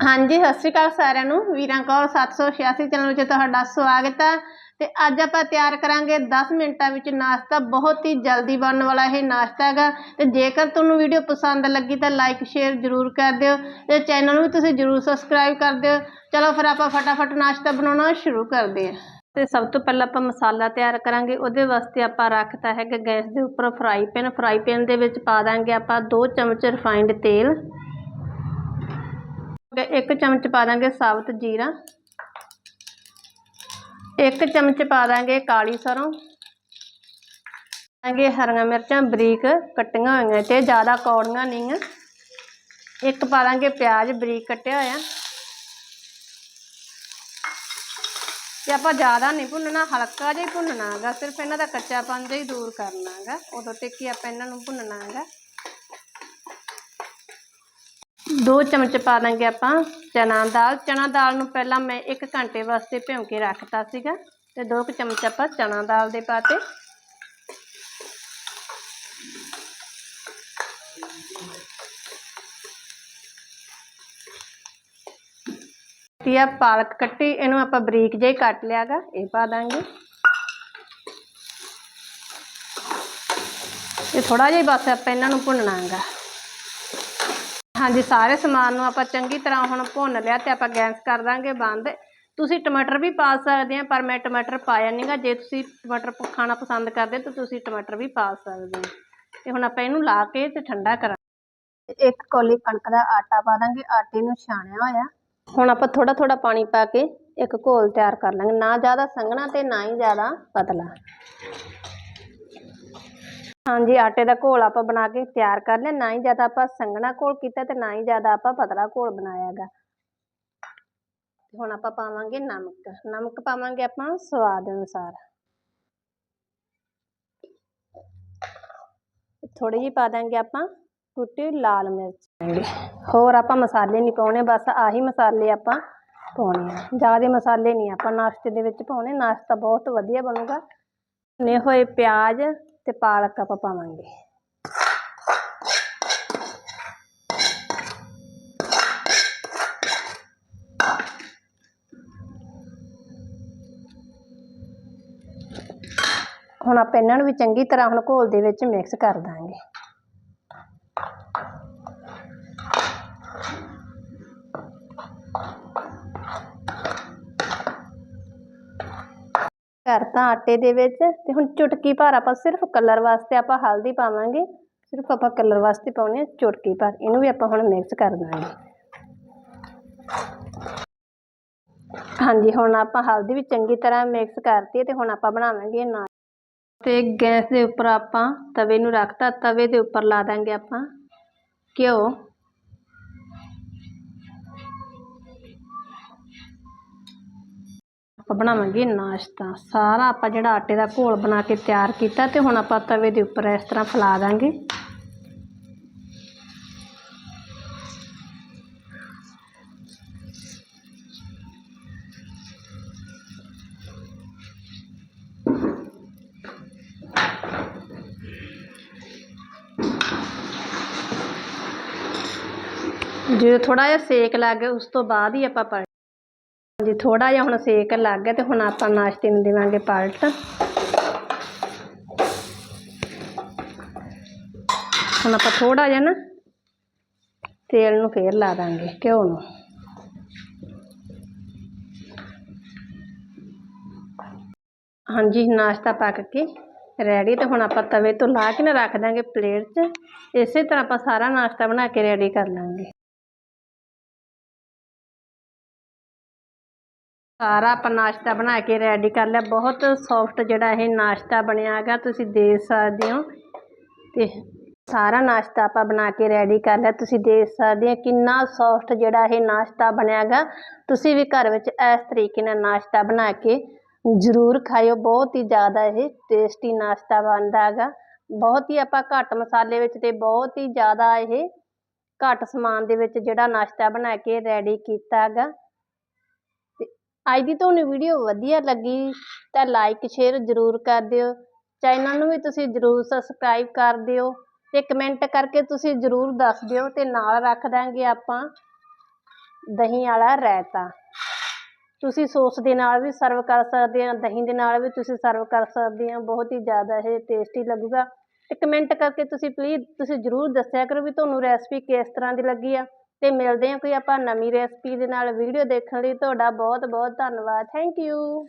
ਹਾਂਜੀ, ਸਤਿ ਸ਼੍ਰੀ ਅਕਾਲ ਸਾਰਿਆਂ ਨੂੰ। ਵੀਰਾਂ ਕੌਰ 786 ਚੈਨਲ ਵਿੱਚ ਤੁਹਾਡਾ ਸਵਾਗਤ ਹੈ। ਤੇ ਅੱਜ ਆਪਾਂ ਤਿਆਰ ਕਰਾਂਗੇ 10 ਮਿੰਟਾਂ ਵਿੱਚ ਨਾਸ਼ਤਾ। ਬਹੁਤ ਹੀ ਜਲਦੀ ਬਣਨ ਵਾਲਾ ਇਹ ਨਾਸ਼ਤਾ ਹੈਗਾ। ਤੇ ਜੇਕਰ ਤੁਹਾਨੂੰ ਵੀਡੀਓ ਪਸੰਦ ਲੱਗੀ ਤਾਂ ਲਾਈਕ ਸ਼ੇਅਰ ਜ਼ਰੂਰ ਕਰ ਦਿਓ। ਤੇ ਚੈਨਲ ਨੂੰ ਵੀ ਤੁਸੀਂ ਜ਼ਰੂਰ ਸਬਸਕ੍ਰਾਈਬ ਕਰ ਦਿਓ। ਚਲੋ ਫਿਰ ਆਪਾਂ ਫਟਾਫਟ ਨਾਸ਼ਤਾ ਬਣਾਉਣਾ ਸ਼ੁਰੂ ਕਰਦੇ ਹਾਂ। ਤੇ ਸਭ ਤੋਂ ਪਹਿਲਾਂ ਆਪਾਂ ਮਸਾਲਾ ਤਿਆਰ ਕਰਾਂਗੇ। ਉਹਦੇ ਵਾਸਤੇ ਆਪਾਂ ਰੱਖਤਾ ਹੈਗਾ ਗੈਸ ਦੇ ਉੱਪਰ ਫਰਾਈ ਪੈਨ ਫਰਾਈ ਪੈਨ ਦੇ ਵਿੱਚ ਪਾ ਦਾਂਗੇ ਆਪਾਂ 2 ਚਮਚ ਰਿਫਾਈਨਡ ਤੇਲ। ਤੇ ਇੱਕ ਚਮਚ ਪਾ ਦਾਂਗੇ ਸਾਬਤ ਜੀਰਾ। ਇੱਕ ਚਮਚ ਪਾ ਦਾਂਗੇ ਕਾਲੀ ਸਰੋਂ। ਦਾਂਗੇ ਹਰੀਆਂ ਮਿਰਚਾਂ, ਬਰੀਕ ਕੱਟੀਆਂ ਹੋਈਆਂ ਤੇ ਜ਼ਿਆਦਾ ਕੌੜੀਆਂ ਨਹੀਂ ਆ। ਇੱਕ ਪਾ ਦਾਂਗੇ ਪਿਆਜ਼, ਬਰੀਕ ਕੱਟਿਆ ਹੋਇਆ। ਤੇ ਆਪਾਂ ਜ਼ਿਆਦਾ ਨਹੀਂ ਭੁੰਨਣਾ, ਹਲਕਾ ਜਿਹਾ ਹੀ ਭੁੰਨਣਾ ਹੈਗਾ। ਸਿਰਫ ਇਹਨਾਂ ਦਾ ਕੱਚਾਪਨ ਜਿਹਾ ਹੀ ਦੂਰ ਕਰਨਾ ਹੈਗਾ। ਉਦੋਂ ਤੱਕ ਹੀ ਆਪਾਂ ਇਹਨਾਂ ਨੂੰ ਭੁੰਨਣਾ ਹੈਗਾ। ਦੋ ਚਮਚ ਪਾ ਦਾਂਗੇ ਆਪਾਂ ਚਨਾ ਦਾਲ ਚਨਾ ਦਾਲ ਨੂੰ ਪਹਿਲਾਂ ਮੈਂ 1 ਘੰਟੇ ਵਾਸਤੇ ਭਿਉਂ ਕੇ ਰੱਖਤਾ ਸੀਗਾ ਤੇ ਦੋ ਕੁ ਚਮਚ ਆਪਾਂ ਚਨਾ ਦਾਲ ਦੇ ਪਾਤੇ ਤੇ ਆ ਪਾਲਕ ਕੱਟੀ ਇਹਨੂੰ ਆਪਾਂ ਬਰੀਕ ਜਿਹਾ ਹੀ ਕੱਟ ਲਿਆਗਾ ਇਹ ਪਾ ਦਾਂਗੇ ਇਹ ਥੋੜਾ ਜਿਹਾ ਹੀ ਬਸ ਆਪਾਂ ਇਹਨਾਂ ਨੂੰ ਭੁੰਨਣਾ ਹੈਗਾ ਹਾਂਜੀ ਸਾਰੇ ਸਮਾਨ ਨੂੰ ਆਪਾਂ ਚੰਗੀ ਤਰ੍ਹਾਂ ਹੁਣ ਭੁੰਨ ਲਿਆ ਤੇ ਆਪਾਂ ਗੈਸ ਕਰ ਦਾਂਗੇ ਬੰਦ। ਤੁਸੀਂ ਟਮਾਟਰ ਵੀ ਪਾ ਸਕਦੇ ਆ ਪਰ ਮੈਂ ਟਮਾਟਰ ਪਾਇਆ ਨਹੀਂਗਾ ਜੇ ਤੁਸੀਂ ਟਮਾਟਰ ਖਾਣਾ ਪਸੰਦ ਕਰਦੇ ਤਾਂ ਤੁਸੀਂ ਟਮਾਟਰ ਵੀ ਪਾ ਸਕਦੇ ਹੋ। ਤੇ ਹੁਣ ਆਪਾਂ ਇਹਨੂੰ ਲਾ ਕੇ ਤੇ ਠੰਡਾ ਕਰਾਂਗੇ। ਇੱਕ ਕੌਲੀ ਕਣਕ ਦਾ ਆਟਾ ਪਾ ਦਾਂਗੇ। ਆਟੇ ਨੂੰ ਛਾਣਿਆ ਹੋਇਆ। ਹੁਣ ਆਪਾਂ ਥੋੜਾ ਥੋੜਾ ਪਾਣੀ ਪਾ ਕੇ ਇੱਕ ਘੋਲ ਤਿਆਰ ਕਰ ਲਾਂਗੇ। ਨਾ ਜ਼ਿਆਦਾ ਸੰਘਣਾ ਤੇ ਨਾ ਹੀ ਜ਼ਿਆਦਾ ਪਤਲਾ। ਹਾਂਜੀ, ਆਟੇ ਦਾ ਘੋਲ ਆਪਾਂ ਬਣਾ ਕੇ ਤਿਆਰ ਕਰ ਲਿਆ। ਨਾ ਹੀ ਜ਼ਿਆਦਾ ਆਪਾਂ ਸੰਘਣਾ ਘੋਲ ਕੀਤਾ ਤੇ ਨਾ ਹੀ ਜ਼ਿਆਦਾ ਆਪਾਂ ਪਤਲਾ ਘੋਲ ਬਣਾਇਆਗਾ ਹੁਣ ਆਪਾਂ ਪਾਵਾਂਗੇ ਨਮਕ। ਨਮਕ ਪਾਵਾਂਗੇ ਆਪਾਂ ਸਵਾਦ ਅਨੁਸਾਰ। ਥੋੜੀ ਜਿਹੀ ਪਾ ਦਾਂਗੇ ਆਪਾਂ ਕੁੱਟੀ ਲਾਲ ਮਿਰਚ। ਹੋਰ ਆਪਾਂ ਮਸਾਲੇ ਨਹੀਂ ਪਾਉਣੇ, ਬਸ ਆਹੀ ਮਸਾਲੇ ਆਪਾਂ ਪਾਉਣੇ ਆ। ਜ਼ਿਆਦਾ ਮਸਾਲੇ ਨਹੀਂ ਆਪਾਂ ਨਾਸ਼ਤੇ ਦੇ ਵਿੱਚ ਪਾਉਣੇ। ਨਾਸ਼ਤਾ ਬਹੁਤ ਵਧੀਆ ਬਣੂਗਾ। ਨੇ ਹੋਏ ਪਿਆਜ਼ ਤੇ ਪਾਲਕ ਆਪਾਂ ਪਾਵਾਂਗੇ। ਹੁਣ ਆਪਾਂ ਇਹਨਾਂ ਨੂੰ ਵੀ ਚੰਗੀ ਤਰ੍ਹਾਂ ਹੁਣ ਘੋਲ ਦੇ ਵਿੱਚ ਮਿਕਸ ਕਰ ਦਾਂਗੇ। ਕਰਤਾ ਆਟੇ ਦੇ ਵਿੱਚ, ਤੇ ਹੁਣ ਚੁਟਕੀ ਭਰ ਆਪਾਂ ਸਿਰਫ ਕਲਰ ਵਾਸਤੇ ਆਪਾਂ ਹਲਦੀ ਪਾਵਾਂਗੇ। ਸਿਰਫ ਆਪਾਂ ਕਲਰ ਵਾਸਤੇ ਪਾਉਣੇ ਆ ਚੁਟਕੀ ਭਰ, ਇਹਨੂੰ ਵੀ ਆਪਾਂ ਹੁਣ ਮਿਕਸ ਕਰ ਦਾਂਗੇ। ਹਾਂਜੀ, ਹੁਣ ਆਪਾਂ ਹਲਦੀ ਵੀ ਚੰਗੀ ਤਰ੍ਹਾਂ ਮਿਕਸ ਕਰਤੀ ਹੈ ਤੇ ਹੁਣ ਆਪਾਂ ਬਣਾਵਾਂਗੇ ਨਾ ਤੇ ਗੈਸ ਦੇ ਉੱਪਰ ਆਪਾਂ ਤਵੇ ਨੂੰ ਰੱਖਤਾ, ਤਵੇ ਦੇ ਉੱਪਰ ਲਾ ਦਾਂਗੇ ਆਪਾਂ। ਘਿਓ। ਆਪਾਂ ਬਣਾਵਾਂਗੇ ਨਾਸ਼ਤਾ। ਸਾਰਾ ਆਪਾਂ ਜਿਹੜਾ ਆਟੇ ਦਾ ਘੋਲ ਬਣਾ ਕੇ ਤਿਆਰ ਕੀਤਾ ਤੇ ਹੁਣ ਆਪਾਂ ਤਵੇ ਦੇ ਉੱਪਰ ਇਸ ਤਰ੍ਹਾਂ ਫੈਲਾ ਦਾਂਗੇ। ਜਦੋਂ ਥੋੜਾ ਜਿਹਾ ਸੇਕ ਲੱਗ ਗਿਆ, ਉਸ ਤੋਂ ਬਾਅਦ ਹੀ ਆਪਾਂ ਹਾਂਜੀ ਥੋੜਾ ਜਿਹਾ ਹੁਣ ਸੇਕ ਲੱਗ ਗਿਆ ਤੇ ਹੁਣ ਆਪਾਂ ਨਾਸ਼ਤੇ ਨੂੰ ਦੇਵਾਂਗੇ ਪਲਟ। ਹੁਣ ਆਪਾਂ ਥੋੜਾ ਜਿਹਾ ਨਾ ਤੇਲ ਨੂੰ ਫੇਰ ਲਾ ਦਾਂਗੇ ਘਿਓ ਨੂੰ। ਹਾਂਜੀ, ਨਾਸ਼ਤਾ ਪੱਕ ਕੇ ਰੈਡੀ ਤੇ ਹੁਣ ਆਪਾਂ ਤਵੇ ਤੋਂ ਲਾ ਕੇ ਨਾ ਰੱਖ ਦਾਂਗੇ ਪਲੇਟ 'ਚ। ਇਸੇ ਤਰ੍ਹਾਂ ਆਪਾਂ ਸਾਰਾ ਨਾਸ਼ਤਾ ਬਣਾ ਕੇ ਰੈਡੀ ਕਰ ਲਾਂਗੇ। ਸਾਰਾ ਆਪਾਂ ਨਾਸ਼ਤਾ ਬਣਾ ਕੇ ਰੈਡੀ ਕਰ ਲਿਆ। ਬਹੁਤ ਸੌਫਟ ਜਿਹੜਾ ਇਹ ਨਾਸ਼ਤਾ ਬਣਿਆ ਹੈਗਾ, ਤੁਸੀਂ ਦੇਖ ਸਕਦੇ ਹੋ। ਤੇ ਸਾਰਾ ਨਾਸ਼ਤਾ ਆਪਾਂ ਬਣਾ ਕੇ ਰੈਡੀ ਕਰ ਲਿਆ। ਤੁਸੀਂ ਦੇਖ ਸਕਦੇ ਹੋ ਕਿੰਨਾ ਸੌਫਟ ਜਿਹੜਾ ਇਹ ਨਾਸ਼ਤਾ ਬਣਿਆ ਹੈਗਾ। ਤੁਸੀਂ ਵੀ ਘਰ ਵਿੱਚ ਇਸ ਤਰੀਕੇ ਨਾਲ ਨਾਸ਼ਤਾ ਬਣਾ ਕੇ ਜ਼ਰੂਰ ਖਾਇਓ। ਬਹੁਤ ਹੀ ਜ਼ਿਆਦਾ ਇਹ ਟੇਸਟੀ ਨਾਸ਼ਤਾ ਬਣਦਾ ਹੈਗਾ। ਬਹੁਤ ਹੀ ਆਪਾਂ ਘੱਟ ਮਸਾਲੇ ਵਿੱਚ ਤੇ ਬਹੁਤ ਹੀ ਜ਼ਿਆਦਾ ਇਹ ਘੱਟ ਸਮਾਨ ਦੇ ਵਿੱਚ ਜਿਹੜਾ ਨਾਸ਼ਤਾ ਬਣਾ ਕੇ ਰੈਡੀ ਕੀਤਾ ਹੈਗਾ। ਅੱਜ ਦੀ ਤੁਹਾਨੂੰ ਵੀਡੀਓ ਵਧੀਆ ਲੱਗੀ ਤਾਂ ਲਾਈਕ ਸ਼ੇਅਰ ਜ਼ਰੂਰ ਕਰ ਦਿਓ। ਚੈਨਲ ਨੂੰ ਵੀ ਤੁਸੀਂ ਜ਼ਰੂਰ ਸਬਸਕ੍ਰਾਈਬ ਕਰ ਦਿਓ ਤੇ ਕਮੈਂਟ ਕਰਕੇ ਤੁਸੀਂ ਜ਼ਰੂਰ ਦੱਸ ਦਿਓ ਤੇ ਨਾਲ ਰੱਖ ਦਾਂਗੇ ਆਪਾਂ ਦਹੀਂ ਵਾਲਾ ਰਾਇਤਾ। ਤੁਸੀਂ ਸੌਸ ਦੇ ਨਾਲ ਵੀ ਸਰਵ ਕਰ ਸਕਦੇ ਆ, ਦਹੀਂ ਦੇ ਨਾਲ ਵੀ ਤੁਸੀਂ ਸਰਵ ਕਰ ਸਕਦੇ ਆ, ਬਹੁਤ ਹੀ ਜ਼ਿਆਦਾ ਇਹ ਟੇਸਟੀ ਲੱਗੂਗਾ। ਤੇ ਕਮੈਂਟ ਕਰਕੇ ਤੁਸੀਂ ਪਲੀਜ਼ ਤੁਸੀਂ ਜ਼ਰੂਰ ਦੱਸਿਆ ਕਰੋ ਵੀ ਤੁਹਾਨੂੰ ਰੈਸਪੀ ਕਿਸ ਤਰ੍ਹਾਂ ਦੀ ਲੱਗੀ ਆ। ਤੇ ਮਿਲਦੇ ਹਾਂ ਕੋਈ ਆਪਾਂ ਨਵੀਂ ਰੈਸਪੀ ਦੇ ਨਾਲ ਵੀਡੀਓ ਦੇਖਣ ਲਈ, ਤੁਹਾਡਾ ਬਹੁਤ ਬਹੁਤ ਧੰਨਵਾਦ। Thank you